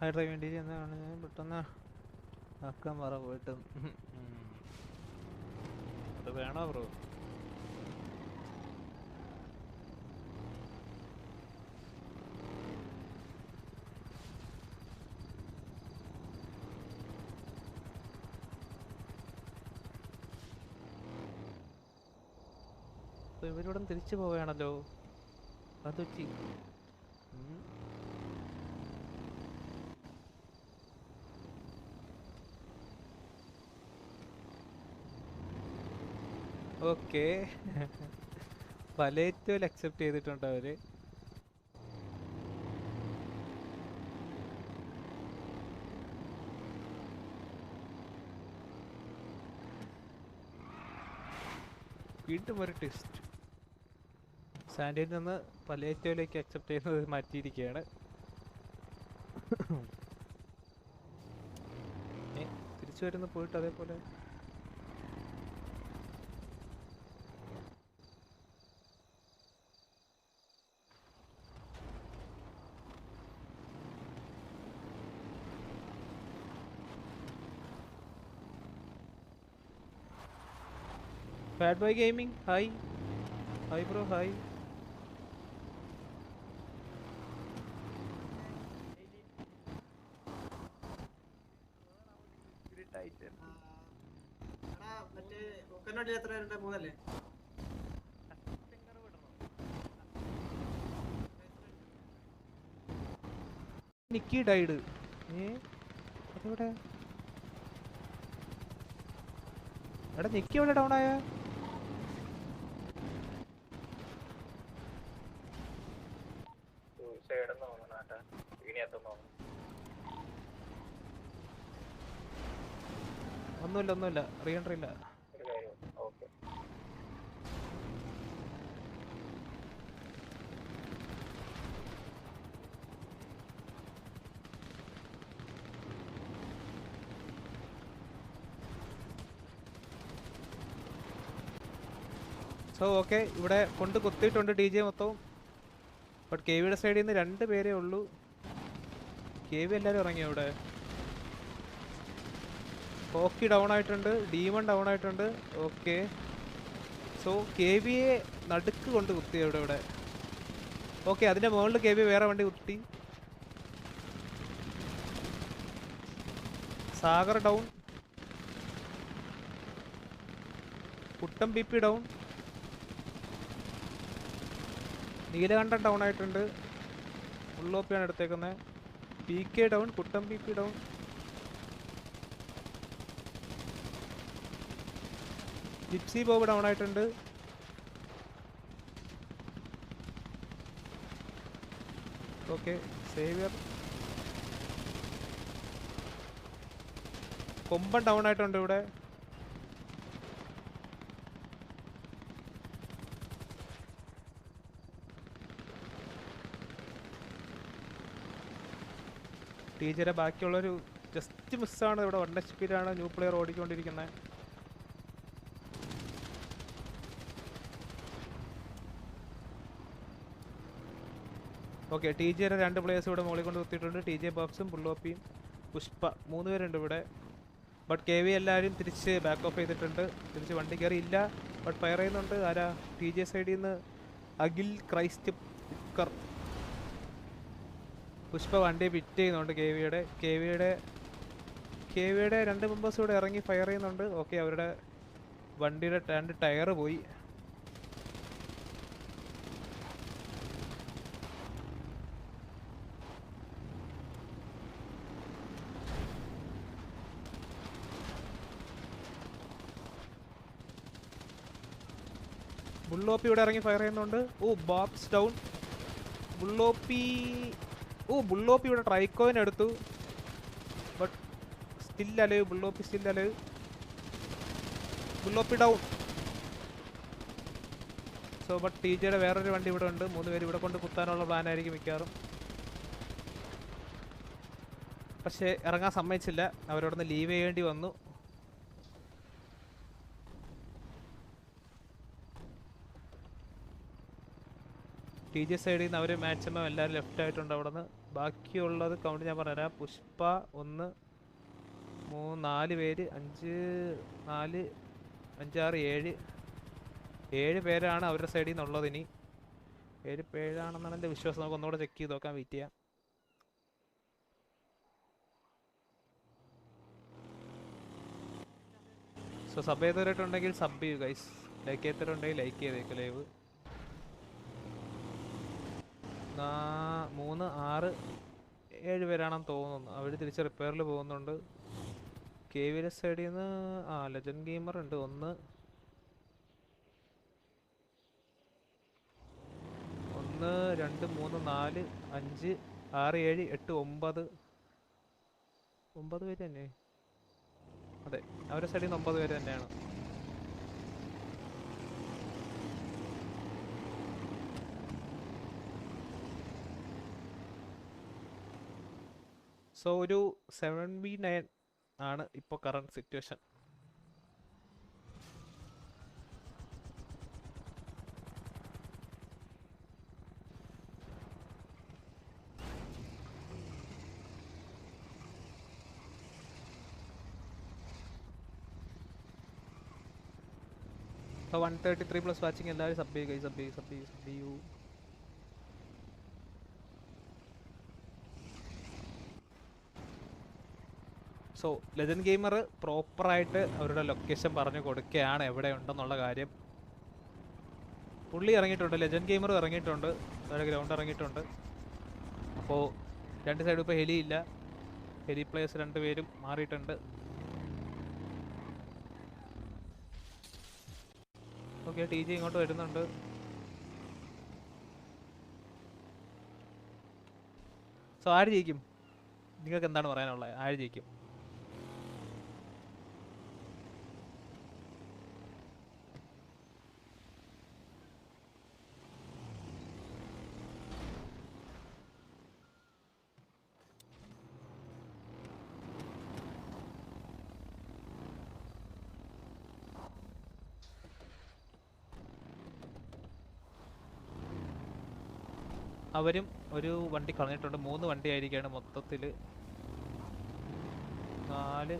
ആരുടെ വേണ്ടി എന്താണ് പെട്ടെന്ന് ആക്കാൻ പറ പോയിട്ട്. അത് വേണോ ബ്രോ? അപ്പൊ ഇവരിവിടെ തിരിച്ചു പോവുകയാണല്ലോ. അത് പറ്റി. ഓക്കെ. പലേറ്റോയിൽ അക്സെപ്റ്റ് ചെയ്തിട്ടുണ്ട് അവർ. വീണ്ടും ഒരു ടെസ്റ്റ് സാൻഡിയിൽ നിന്ന് പലേറ്റോയിലേക്ക് അക്സെപ്റ്റ് ചെയ്യുന്നത് മാറ്റിയിരിക്കുകയാണ്. തിരിച്ചു വരുന്ന പോയിട്ട് അതേപോലെ. Fat boy gaming hi hi bro hi എടാ, നിക്കി ഡൈഡ്. ഏ? അതെവിടെ? എടാ നിക്കി എവിടെ ഡൗൺ ആയ? ഒന്നുമില്ല ഒന്നുമില്ല. റീ എൻട്രി ഇല്ല. സോ ഓക്കെ ഇവിടെ കൊണ്ട് കുത്തിയിട്ടുണ്ട് ഡി ജെ മൊത്തവും. ബട്ട് കെ വിയുടെ സൈഡിൽ നിന്ന് രണ്ട് പേരേ ഉള്ളൂ. കെ വി എല്ലാവരും ഇറങ്ങിയോ ഇവിടെ? ഹോക്കി ഡൗൺ ആയിട്ടുണ്ട് ഡീമൺ ഡൗൺ ആയിട്ടുണ്ട്. ഓക്കെ സോ കെ വിയെ നടുക്ക് കൊണ്ട് കുത്തി ഇവിടെ ഇവിടെ? ഓക്കെ അതിന്റെ മുകളിൽ കെ വി വേറെ വണ്ടി കുത്തി. Sagar down കുട്ടം B P down Neelakandan down ആയിട്ടുണ്ട്. ഉള്ളോപ്പിയാണ് എടുത്തേക്കുന്നത്. P K down കുട്ടം P P down gypsy Bob down ആയിട്ടുണ്ട്. ഓക്കെ സേവിയർ കൊമ്പൻ ഡൗൺ ആയിട്ടുണ്ട് ഇവിടെ. ടീച്ചറെ ബാക്കിയുള്ളൊരു ജസ്റ്റ് മിസ്സാണ് ഇവിടെ വൺ എച്ച് പിയിലാണ് ന്യൂ പ്ലെയർ ഓടിക്കൊണ്ടിരിക്കുന്നത് ഓക്കെ ടി ജിയുടെ രണ്ട് പ്ലേയേഴ്സ് ഇവിടെ മുകളിൽ കൊണ്ട് കുത്തിയിട്ടുണ്ട്. ടി ജെ ബോക്സും പുള്ളോപ്പിയും പുഷ്പ മൂന്ന് പേരുണ്ട് ഇവിടെ. ബട്ട് കെ വി എല്ലാവരും തിരിച്ച് ബാക്ക് ഓഫ് ചെയ്തിട്ടുണ്ട്. തിരിച്ച് വണ്ടി കയറിയില്ല. ബട്ട് ഫയർ ചെയ്യുന്നുണ്ട്. ആരാ? ടി ജെ സൈഡിൽ നിന്ന് അഖിൽ ക്രൈസ്റ്റ് കുക്കർ പുഷ്പ വണ്ടി പിറ്റ് ചെയ്യുന്നുണ്ട് കെ വിയുടെ. കെ വിയുടെ കെ വിയുടെ രണ്ട് മെമ്പേഴ്സ് ഇവിടെ ഇറങ്ങി ഫയർ ചെയ്യുന്നുണ്ട്. ഓക്കെ അവരുടെ വണ്ടിയുടെ രണ്ട് ടയർ പോയി. ബുള്ളോപ്പി ഇവിടെ ഇറങ്ങി ഫയർ ചെയ്യുന്നുണ്ട്. ഓ ബോക്സ് ഡൗൺ ബുള്ളോപ്പി ഓ ബുള്ളോപ്പി ഇവിടെ ട്രൈക്കോയിൻ എടുത്തു. ബട്ട് സ്റ്റിൽ അലവ് ബുള്ളോപ്പി സ്റ്റിൽ അലവ് ബുള്ളോപ്പി ഡൗൺ സോ ബട്ട് ടി ജെയുടെ വേറൊരു വണ്ടി ഇവിടെ ഉണ്ട്. മൂന്ന് പേര് ഇവിടെ കൊണ്ട് കുത്താനുള്ള പ്ലാൻ ആയിരിക്കും മിക്കവാറും. പക്ഷേ ഇറങ്ങാൻ സമ്മതിച്ചില്ല. അവരോടൊന്ന് ലീവ് ചെയ്യേണ്ടി വന്നു. ടി ജി സൈഡിൽ നിന്ന് അവർ മാക്സിമം എല്ലാവരും ലെഫ്റ്റ് ആയിട്ടുണ്ട് അവിടെ നിന്ന് ബാക്കിയുള്ളത് കൗണ്ട് ഞാൻ പറഞ്ഞുതരാം. പുഷ്പ ഒന്ന് മൂന്ന് നാല് പേര് അഞ്ച് നാല് അഞ്ചാറ് ഏഴ്. ഏഴ് പേരാണ് അവരുടെ സൈഡിൽ നിന്നുള്ളത് ഇനി. ഏഴ് പേരാണെന്നാണ് എന്റെ വിശ്വാസം. നമുക്ക് ഒന്നുകൂടെ ചെക്ക് ചെയ്ത് നോക്കാൻ വെയിറ്റ് ചെയ്യാം. സോ സബ് ചെയ്തവരായിട്ടുണ്ടെങ്കിൽ സബ് ചെയ്യൂ ഗൈസ് ലൈക്ക് ചെയ്തവരുണ്ടെങ്കിൽ ലൈക്ക് ചെയ്തേക്ക് ലൈവ് മൂന്ന് ആറ് ഏഴ് പേരാണെന്ന് തോന്നുന്നു. അവർ തിരിച്ച് റിപ്പയറിൽ പോകുന്നുണ്ട്. കെ വി എസ് സൈഡിൽ നിന്ന് ആ ലെജൻ ഗെയിമർ ഉണ്ട്. ഒന്ന് ഒന്ന് രണ്ട് മൂന്ന് നാല് അഞ്ച് ആറ് ഏഴ് എട്ട് ഒമ്പത്. ഒമ്പത് പേര് തന്നെ അതെ അവരുടെ സൈഡിൽ നിന്ന് ഒമ്പത് പേര് തന്നെയാണ്. സോ ഒരു സെവൻ ബി നയൻ ആണ് ഇപ്പോൾ current situation one thirty three plus watching എല്ലാവരും സബ് ചെയ്യുക സബ് ചെയ്യുക സബ് ചെയ്യുക സബ് ചെയ്യൂ. സോ ലെജൻ ഗെയിമർ പ്രോപ്പറായിട്ട് അവരുടെ ലൊക്കേഷൻ പറഞ്ഞു കൊടുക്കുകയാണ്. എവിടെ ഉണ്ടെന്നുള്ള കാര്യം. പുള്ളി ഇറങ്ങിയിട്ടുണ്ട് ലെജൻ ഗെയിമർ ഇറങ്ങിയിട്ടുണ്ട് അവരുടെ ഗ്രൗണ്ട് ഇറങ്ങിയിട്ടുണ്ട്. അപ്പോൾ രണ്ട് സൈഡും ഇപ്പോൾ ഹെലി ഇല്ല. ഹെലി പ്ലേയേഴ്സ് രണ്ടുപേരും മാറിയിട്ടുണ്ട്. ഓക്കെ ടി ജി ഇങ്ങോട്ട് വരുന്നുണ്ട്. സോ ആര് ജയിക്കും? നിങ്ങൾക്ക് എന്താണ് പറയാനുള്ളത്? ആര് ജയിക്കും? അവരും ഒരു വണ്ടി കളഞ്ഞിട്ടുണ്ട്. മൂന്ന് വണ്ടി ആയിരിക്കുകയാണ് മൊത്തത്തിൽ നാല്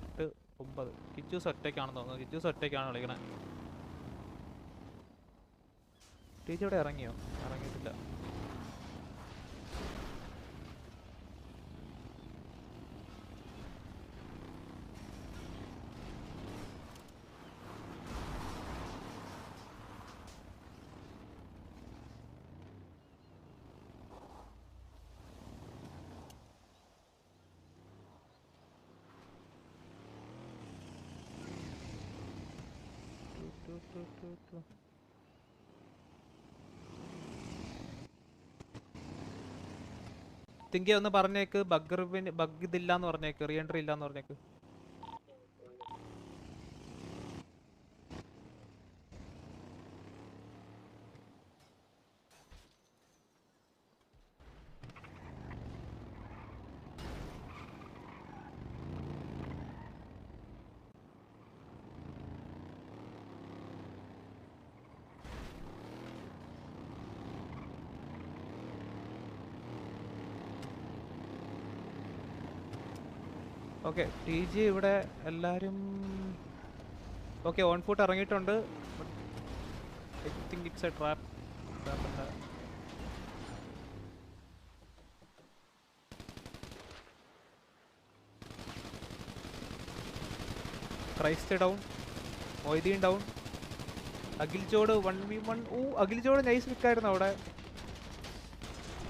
എട്ട് ഒമ്പത്. കിച്ചൂസ് ഒറ്റയ്ക്കാണെന്ന് തോന്നുന്നു. കിച്ചൂസ് ഒറ്റയ്ക്കാണ് കളിക്കണേ. ടീച്ചർ ഇവിടെ ഇറങ്ങിയോ? ഇറങ്ങിയിട്ടില്ല ടു, ടു, ടു, ടു. തിങ്കി ഒന്ന് പറഞ്ഞേക്ക് ബഗ് ബഗ് ഇതില്ലാന്ന് പറഞ്ഞേക്ക് റീ എൻട്രി ഇല്ലാന്ന് പറഞ്ഞേക്ക് ഓക്കെ ടി ജി ഇവിടെ എല്ലാവരും ഓക്കെ ഓൺ ഫുട്ട് ഇറങ്ങിയിട്ടുണ്ട്. I think it's a trap Christ down Moideen down അഖിൽജോട് one V one oh അഖിൽജോട് nice വിൽക്കായിരുന്നു അവിടെ.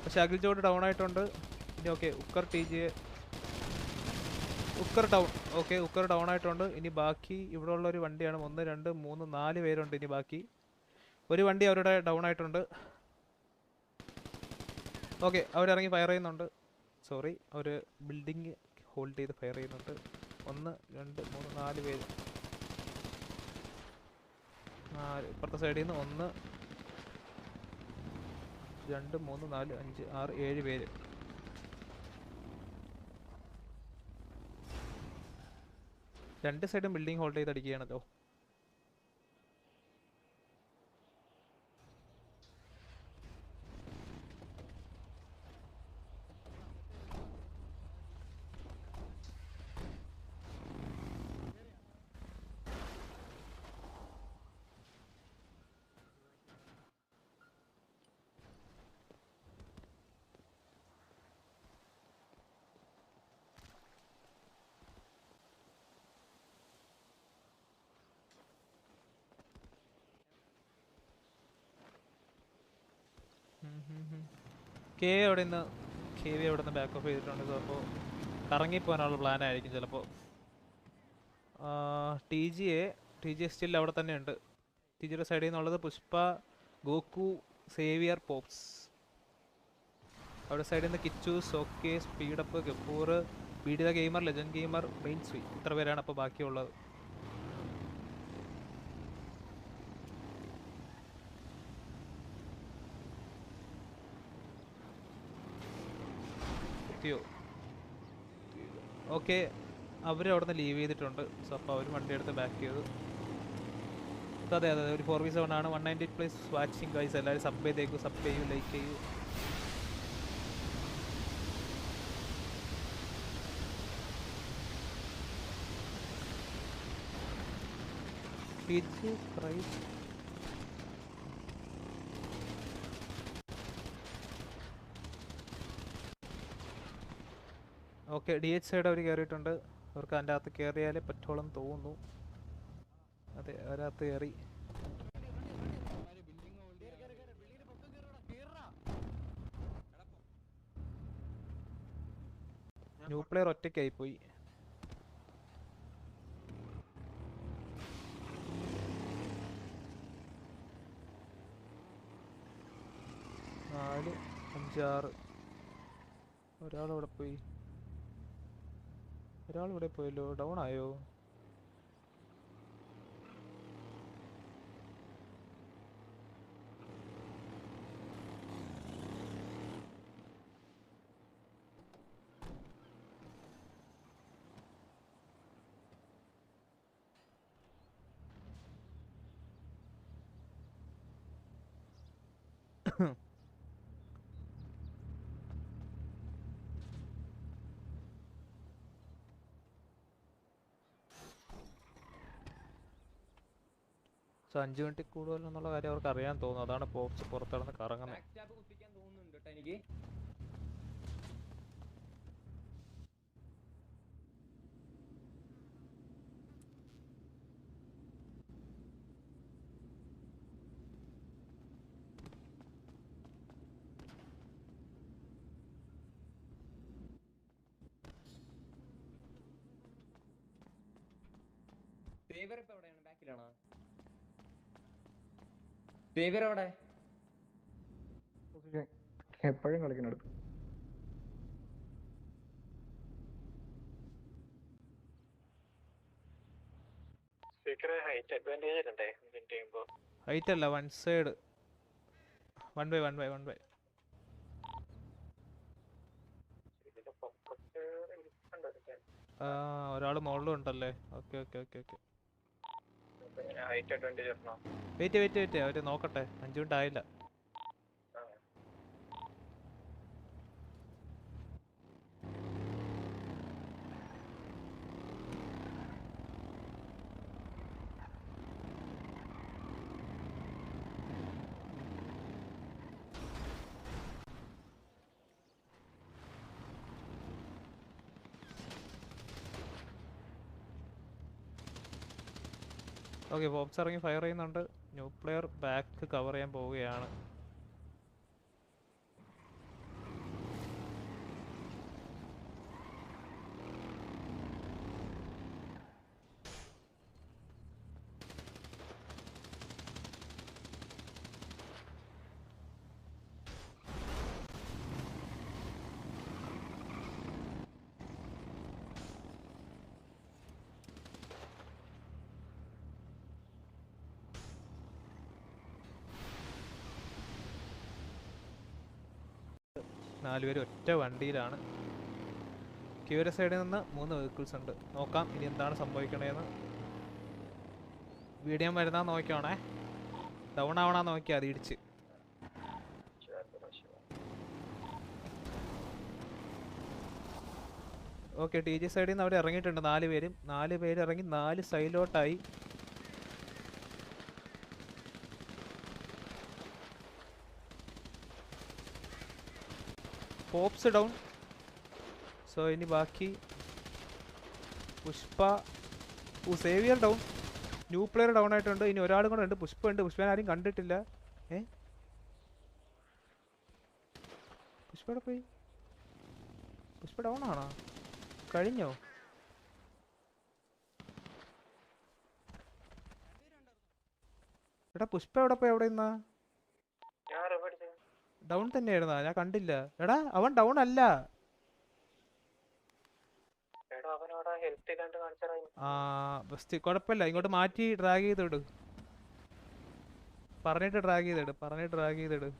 പക്ഷെ അഖിൽജോട് ഡൗൺ ആയിട്ടുണ്ട്. ഇനി ഓക്കെ ഉക്കർ ടി ജി ഉക്കർ ഡൗൺ ഓക്കെ ഉക്കർ ഡൗൺ ആയിട്ടുണ്ട്. ഇനി ബാക്കി ഇവിടെ ഉള്ള ഒരു വണ്ടിയാണ്. ഒന്ന് രണ്ട് മൂന്ന് നാല് പേരുണ്ട് ഇനി ബാക്കി. ഒരു വണ്ടി അവരുടെ ഡൗൺ ആയിട്ടുണ്ട്. ഓക്കെ അവരിറങ്ങി ഫയർ ചെയ്യുന്നുണ്ട്. സോറി അവർ ബിൽഡിങ് ഹോൾഡ് ചെയ്ത് ഫയർ ചെയ്യുന്നുണ്ട്. ഒന്ന് രണ്ട് മൂന്ന് നാല് പേര്. നാല് ഇപ്പുറത്തെ സൈഡിൽ നിന്ന് ഒന്ന് രണ്ട് മൂന്ന് നാല് അഞ്ച് ആറ് ഏഴ് പേര്. രണ്ട് സൈഡും ബിൽഡിംഗ് ഹോൾഡ് ചെയ്ത് അടിക്കുകയാണല്ലോ കെ വി അവിടെ നിന്ന് ബാക്ക് ഓഫ് ചെയ്തിട്ടുണ്ട്. ചിലപ്പോൾ കറങ്ങിപ്പോകാനുള്ള പ്ലാൻ ആയിരിക്കും ചിലപ്പോൾ T G A T G still അവിടെ തന്നെ ഉണ്ട് ടി ജിയുടെ സൈഡിൽ നിന്നുള്ളത് പുഷ്പ ഗോക്കു സേവിയർ പോപ്സ്. അവിടെ സൈഡിൽ നിന്ന് കിച്ചു സോക്കെ സ്പീഡപ്പ് ഗപ്പൂർ പീഡിത ഗെയിമർ ലെജൻഡ് ഗെയിമർ മെയിൻ സ്വീ ഇത്ര പേരാണ് അപ്പോൾ ബാക്കിയുള്ളത്. എത്തിയോ ഓക്കെ അവർ അവിടെ നിന്ന് ലീവ് ചെയ്തിട്ടുണ്ട്. സോ അപ്പോൾ അവർ വണ്ടി എടുത്ത് ബാക്ക് ചെയ്തു. So അതെ അതെ ഒരു ഫോർ വി സെവൻ ആണ്. One ninety plus watching guys എല്ലാവരും സബ് ചെയ്തേക്കു സബ് ചെയ്യൂ ലൈക്ക് ചെയ്യൂ. PG Christ. Okay D H side അവർ കയറിയിട്ടുണ്ട് അവർക്ക് അതിന്റെ അകത്ത് കയറിയാലേ പറ്റോളം തോന്നുന്നു. അതെ അവരകത്ത് കയറി ന്യൂ പ്ലെയർ ഒറ്റയ്ക്കായി പോയി. നാല് അഞ്ചാറ് ഒരാളവിടെ പോയി. ഒരാൾ ഇവിടെ പോയല്ലോ ഡൗൺ ആയോ? സോ അഞ്ച് മിനിറ്റ് കൂടുതൽ എന്നുള്ള കാര്യം അവർക്ക് അറിയാൻ തോന്നുന്നു. അതാണ് പോപ്സ് പുറത്തിടന്ന് കറങ്ങുന്നത്. ഫേവർ ഇപ്പൊ എവിടെയാണ്? ബാക്കിലാണോ സേവർ എവിടെ? എപ്പോഴും കളിക്കുന്നിടത്ത് ഹൈറ്റ് അല്ല one side one by one by one by one മുകളിലും ഉണ്ടല്ലേ? Okay okay okay okay wait wait wait അവർ നോക്കട്ടെ. അഞ്ച് ആയില്ല ഓക്കെ ബോക്സ് ഇറങ്ങി ഫയർ ചെയ്യുന്നുണ്ട്. ന്യൂ പ്ലെയർ ബാക്ക് കവർ ചെയ്യാൻ പോവുകയാണ്. നാലുപേര് ഒറ്റ വണ്ടിയിലാണ്. ക്യൂര സൈഡിൽ നിന്ന് മൂന്ന് വെഹിക്കിൾസ് ഉണ്ട്. നോക്കാം ഇനി എന്താണ് സംഭവിക്കണേന്ന്. വീഡിയോ വരുന്ന നോക്കിയാണേ ഡൗൺ ആവണ നോക്കിയാ അത് ഇടിച്ച്. ഓക്കെ ടി ജി സൈഡിൽ നിന്ന് അവർ ഇറങ്ങിയിട്ടുണ്ട് നാല് പേരും. നാല് പേര് ഇറങ്ങി നാല് സൈഡിലോട്ടായി പോപ്സ് ഡൗൺ സോ ഇനി ബാക്കി Pushpa oh Xavier down new player down ആയിട്ടുണ്ട്. ഇനി ഒരാളും കൂടെ ഉണ്ട്. പുഷ്പ ഉണ്ട്. പുഷ്പനെ ആരും കണ്ടിട്ടില്ല. ഏ? പുഷ്പ എവിടെ പോയി? പുഷ്പ ഡൗൺ ആണോ? കഴിഞ്ഞോ? എടാ പുഷ്പ എവിടെ പോയി? എവിടെ നിന്നാ ഡൗൺ തന്നെയായിരുന്നാ? ഞാൻ കണ്ടില്ല. എടാ അവൻ ഡൗൺ അല്ല. കുഴപ്പമില്ല ഇങ്ങോട്ട് മാറ്റി ഡ്രാഗ് ചെയ്തിട്. പറഞ്ഞിട്ട് ഡ്രാഗ് ചെയ്തിട്. പറഞ്ഞിട്ട് ഡ്രാഗ് ചെയ്തിട്.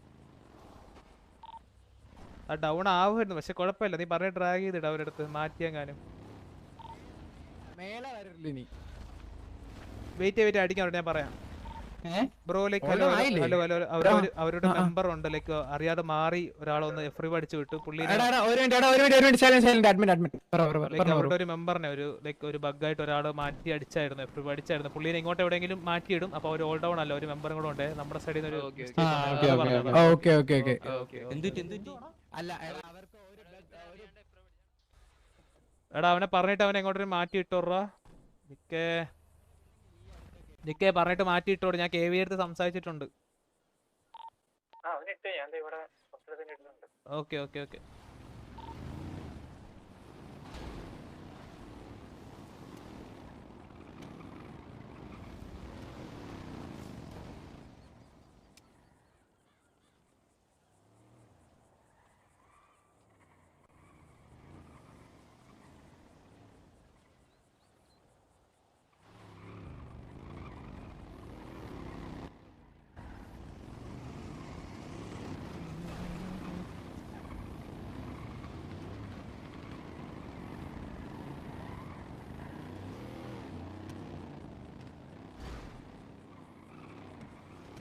ആ ഡൗൺ ആവുമായിരുന്നു. പക്ഷെ കുഴപ്പമില്ല നീ പറഞ്ഞിട്ട് ഡ്രാഗ് ചെയ്തിട് അവരുടെ അടുത്ത്. മാറ്റിയെങ്ങാനും. വെയിറ്റ് വെയിറ്റ് അടിക്കാൻ ഞാൻ പറയാം? Bro like hello hello hello അവരുടെ ആ. മെമ്പർ ഉണ്ട്. ലൈക്ക് അറിയാതെ മാറി ഒരാളൊന്ന് എഫ്രി അടിച്ചു വിട്ടു. പുള്ളി എടാ എടാ ഒരു മിനിറ്റ് എടാ ഒരു മിനിറ്റ് ഒരു minute. Silent silent admit admit പറ പറ പറ ലൈക്ക് പറഞ്ഞോ, അവരുടെ ഒരു മെമ്പറിനെ ഒരു ലൈക്ക് ഒരു ബഗ്ഗായിട്ട് ഒരാൾ മാറ്റി അടിച്ചായിരുന്നു. എഫ്രി അടിച്ചായിരുന്നു പുള്ളിനെ ഇങ്ങോട്ട് എവിടെയെങ്കിലും മാറ്റിയിടും. അപ്പൊ ഒരു ഓൾ ഡൗൺ അല്ല? ഒരു മെമ്പറും കൂടെ ഉണ്ട്. നമ്മുടെ സൈഡിൽ നിന്ന് ഒരു അല്ല എടാ അവർക്ക് എടാ അവനെ പറഞ്ഞിട്ട് അവനെ എങ്ങോട്ടൊരു മാറ്റി ഇട്ടോറാ നിക്കേ നിക്കേ പറഞ്ഞിട്ട് മാറ്റി ഇട്ടോട് ഞാൻ കെ വി എടുത്ത് സംസാരിച്ചിട്ടുണ്ട്. Okay okay okay.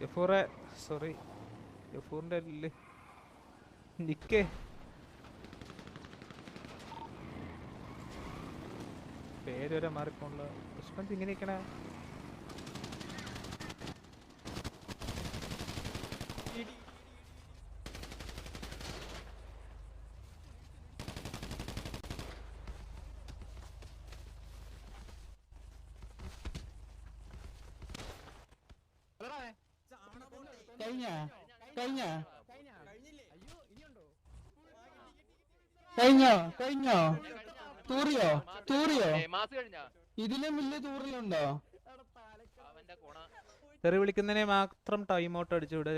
യഫൂറെ സോറി യഫൂറിന്റെ അല്ലേ നിക്കേ. പേര് വരെ മാറിപ്പോണല്ലോ. പുഷ്പന്ത് ഇങ്ങനെ നിക്കണേ കഴിഞ്ഞ? കഴിഞ്ഞ. കഴിഞ്ഞോ? കഴിഞ്ഞോ. തൂറിയോ? തൂറിയോ? ഇതിലും വലിയ തൂറിലുണ്ടോ? തെറി വിളിക്കുന്നതിനെ മാത്രം ടൈം ഔട്ട് അടിച്ചുവിടെ